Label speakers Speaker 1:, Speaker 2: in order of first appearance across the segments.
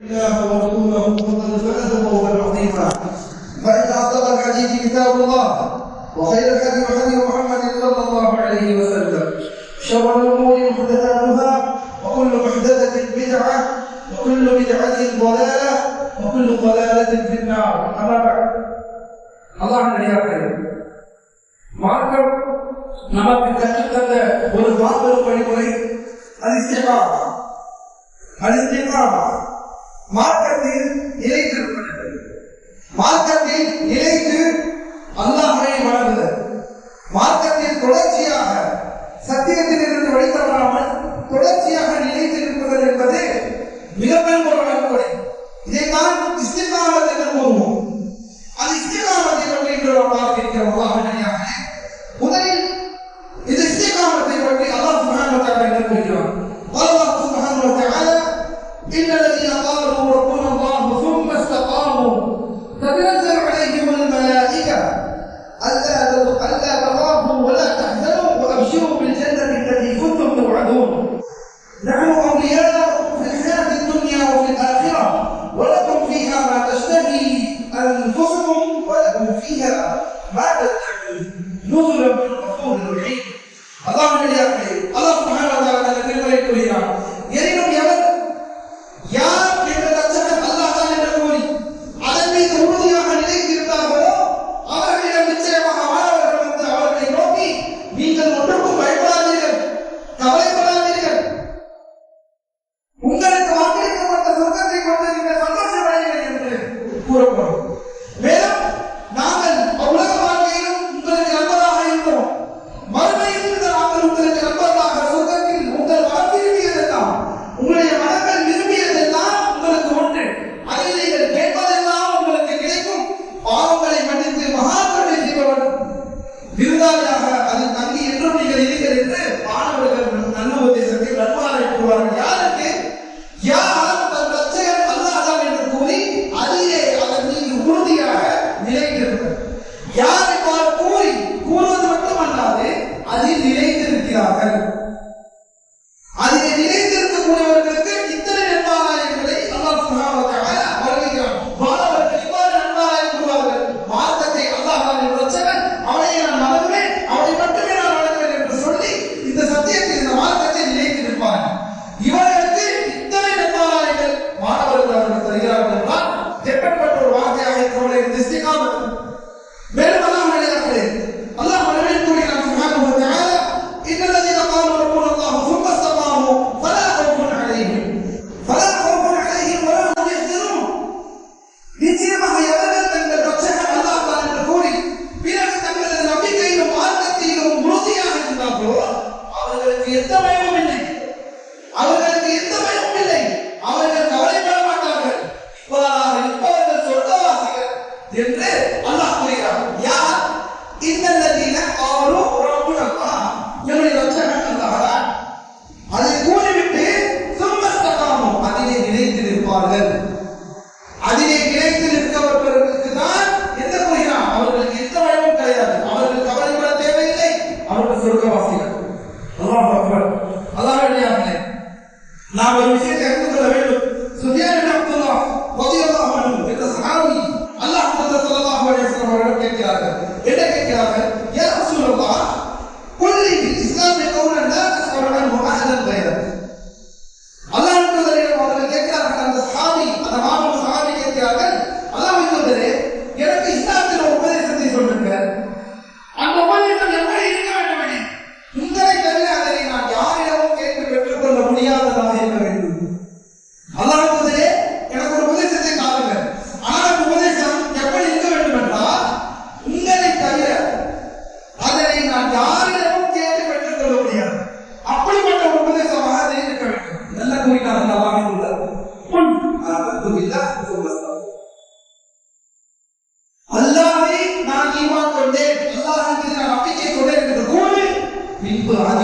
Speaker 1: الله ورسوله فقد فاز فوزا عظيما فان اصدق الحديث كتاب الله وخير الهدي هدي محمد صلى الله عليه وسلم شر الامور محدثاتها وكل محدثه بدعه وكل بدعه ضلاله وكل ضلاله في النار اما بعد الله நடிகார்கள் மார்க்கம் நமக்கு கற்றுத்தந்த ஒரு மாபெரும் வழிமுறை அதிசயமா அதிசயமா மார்க்கத்தில் நிலைத்திருப்பது. மார்க்கத்தில் நிலைத்து அல்லாஹரை வளர்ந்தது மார்க்கத்தில் தொடர்ச்சியாக சத்தியத்தில் இருந்து வழித்தவராமல் தொடர்ச்சியாக நிலைத்திருப்பது என்பது மிகப்பெரும் ஒரு வழிமுறை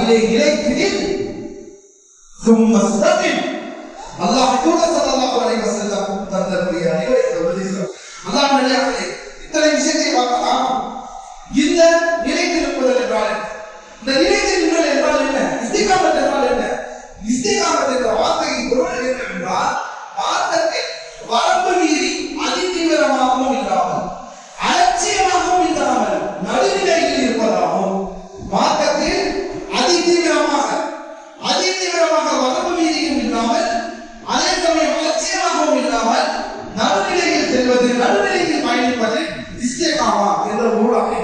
Speaker 1: إليه ركز ثم استقم. الله رسول صلى الله عليه وسلم தந்த முடியாது அல்லாஹ் ಪರಿ ಇಷ್ಟೇ ಕಾವ ಎಲ್ಲ ಊರಾಗಿ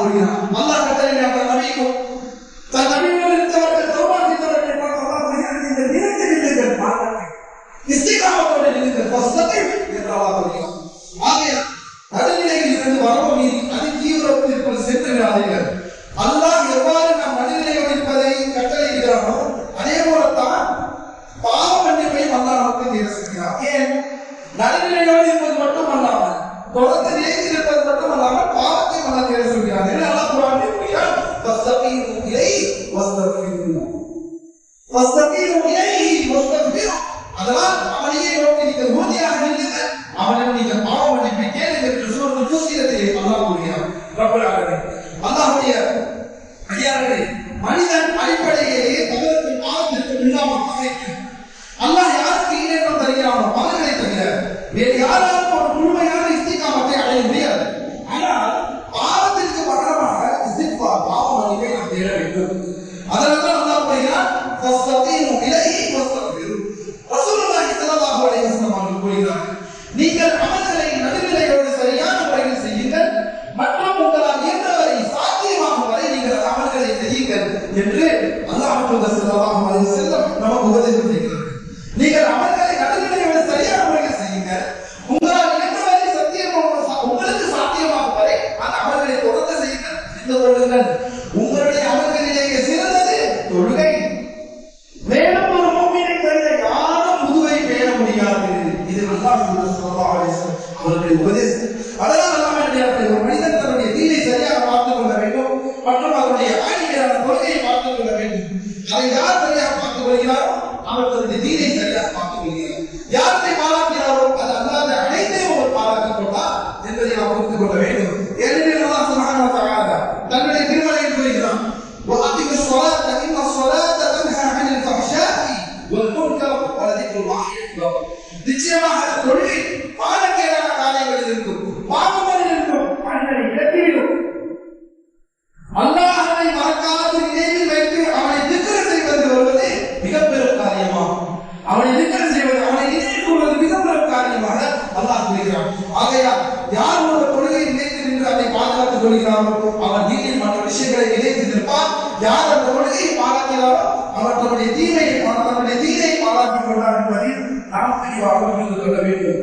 Speaker 1: Hallelujah. யார் அந்த ஒழுங்கை பாராட்டினாரோ அவர் தன்னுடைய தீமையை தன்னுடைய தீயை பாராட்டி கொண்டார் என்பதில் நாம் தெளிவாக புரிந்து கொள்ள வேண்டும்.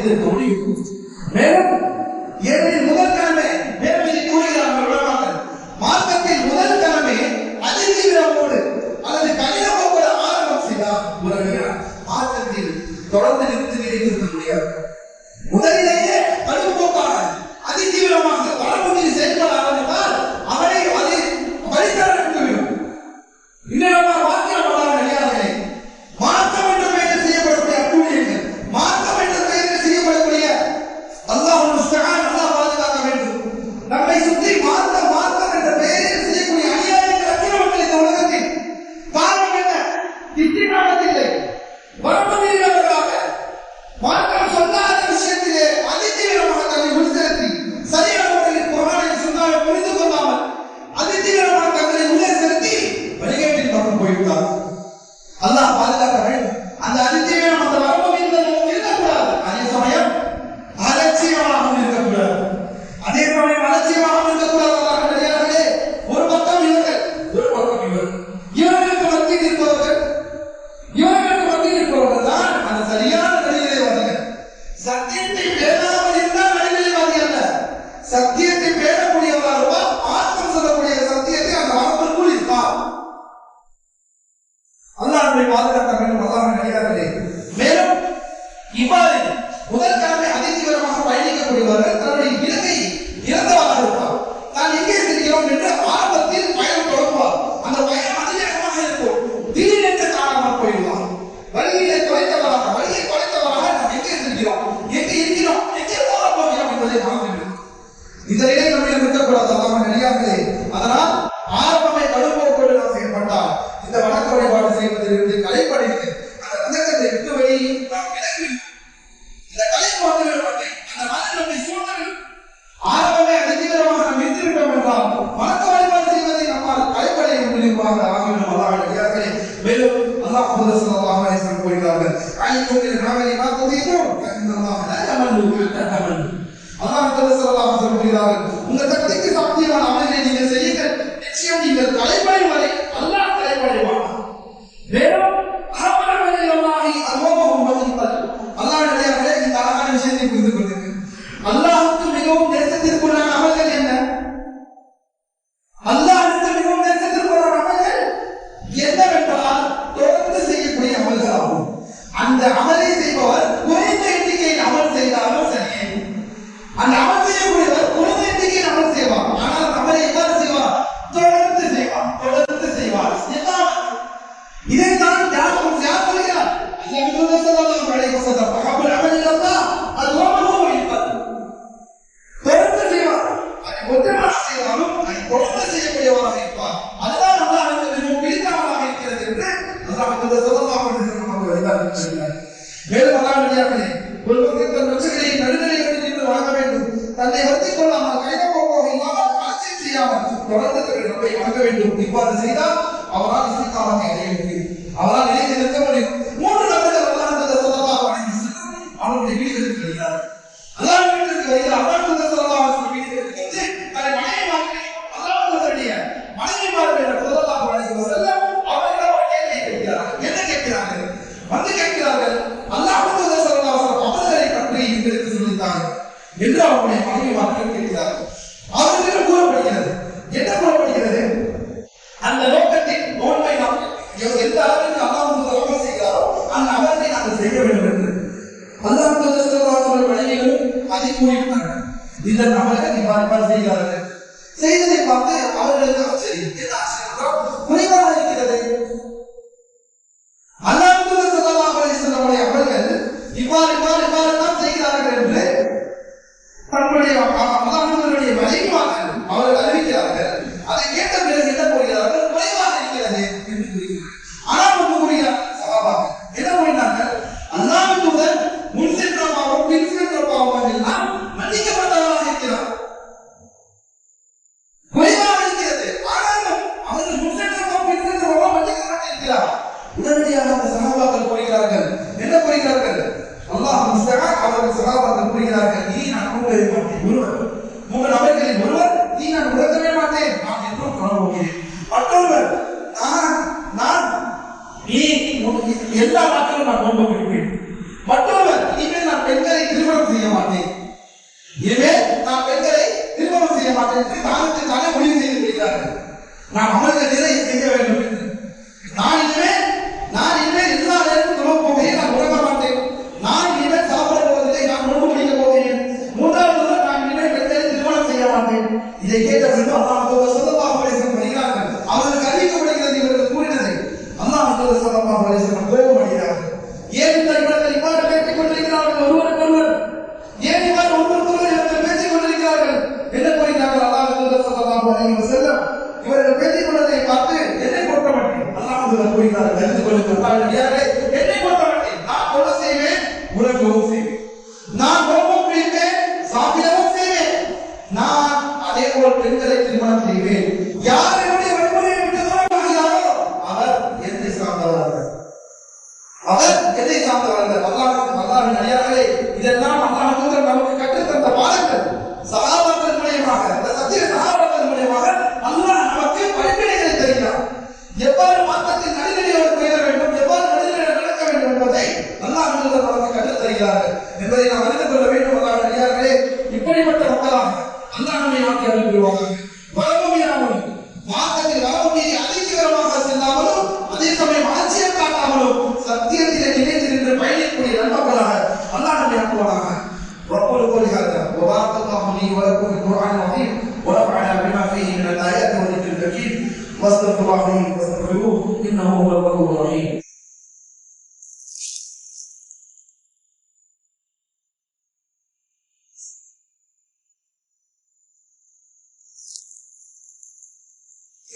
Speaker 1: 对对国 alguien مثلا என்று அவருடைய மனைவி மக்கள் இருக்கிறார்கள்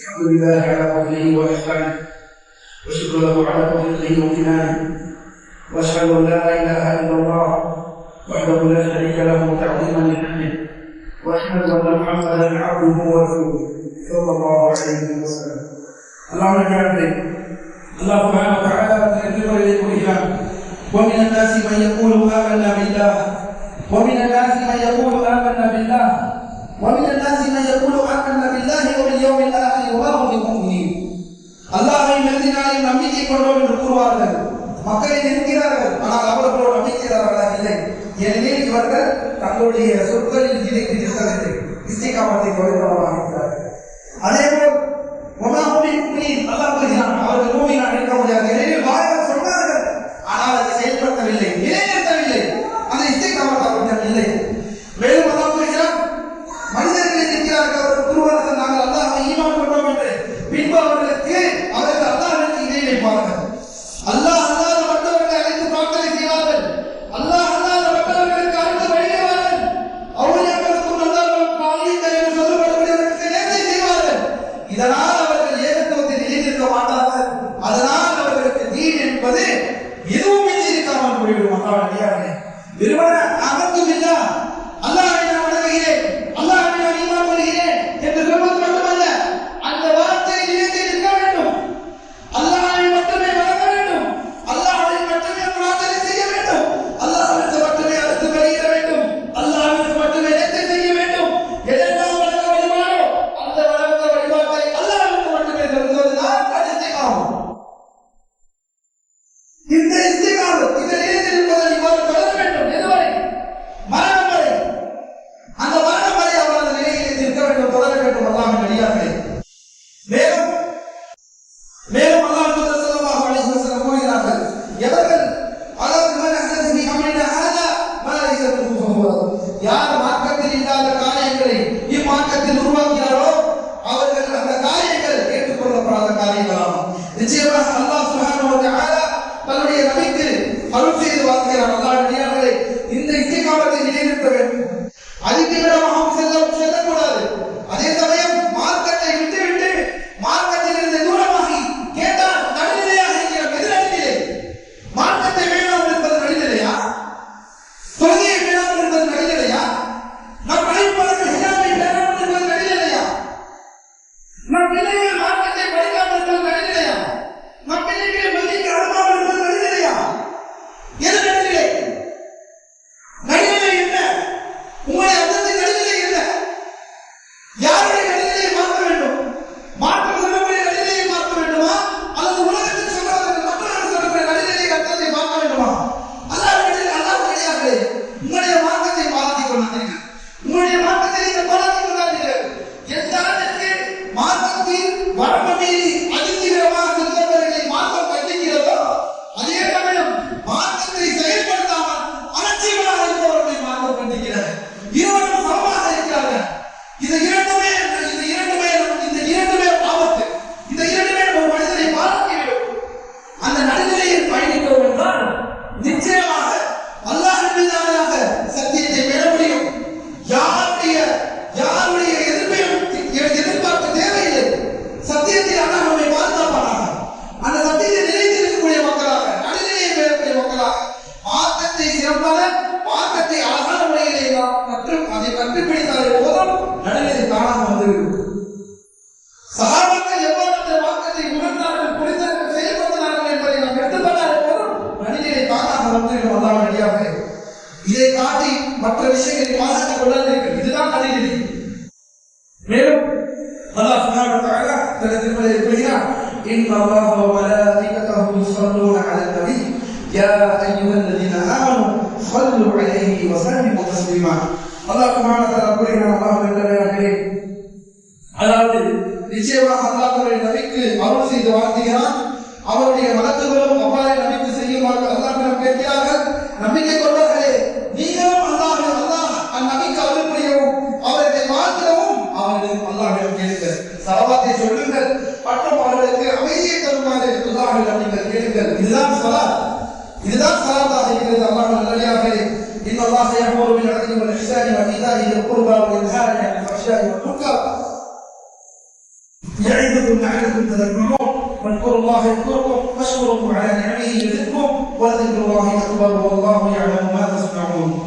Speaker 1: الحمد لله على فضله وإحسانه وشكر له على توفيقه وامتنانه وأشهد أن لا إله إلا الله وحده لا شريك له تعظيما لحمده وأشهد أن محمدا عبده ورسوله صلى الله عليه وسلم. اللهم اجعل الله سبحانه وتعالى يكبر اليكم الايمان ومن الناس من يقول آمنا بالله ومن الناس من يقول آمنا بالله ومن الناس من يقول آمنا بالله وباليوم الآخر. அல்லாஹை நம்பினால் நம்பிக்கை கொண்டோம் என்று கூறுவார்கள். மக்களில் இருக்கிறார்கள் ஆனால் அவர்களோடு நம்பிக்கிறார்களா இல்லை. ஏனெனில் இவர்கள் தங்களுடைய சொற்களில் இதை இருப்பதில்லை இசைக்காமத்தை குறைந்தவராக இருக்கிறார்கள் عليه وسلموا تسليما அல்லாஹ் சுப்ஹானஹு வ தஆலா கூறுகிறார் அல்லாஹ் நல்லவர்களே அதாவது நிச்சயமாக அல்லாஹ் தன்னுடைய நபிக்கு அருள் செய்து வாழ்த்துகிறான் அவருடைய மலக்குகளும் அவ்வாறே நபிக்கு செய்யுமாறு அல்லாஹ்விடம் கேட்கிறார்கள் நம்பிக்கை கொண்டவர்களே நீங்களும் அல்லாஹ் அல்லாஹ் அந்நபிக்கு அருள் புரியவும் அவர்களை வாழ்த்தவும் அவர்களிடம் அல்லாஹ்விடம் கேளுங்கள் சலவாத்தை சொல்லுங்கள் மற்றும் அவர்களுக்கு அமைதியை தருமாறு அல்லாஹ்விடம் நீங்கள் கேளுங்கள் இதுதான் சலாத் இதுதான் சலாத்தாக இருக்கிறது அல்லாஹ் நல்லடியார்களே إن الله يأمر بالعدل والإحسان وإيتاء ذي القربى وينهى عن الفحشاء والمنكر. يعظكم لعلكم تذكرون. واذكروا الله يذكركم. واشكروه على نعمه يزدكم. ولذكر الله أكبر والله يعلم ما تصنعون.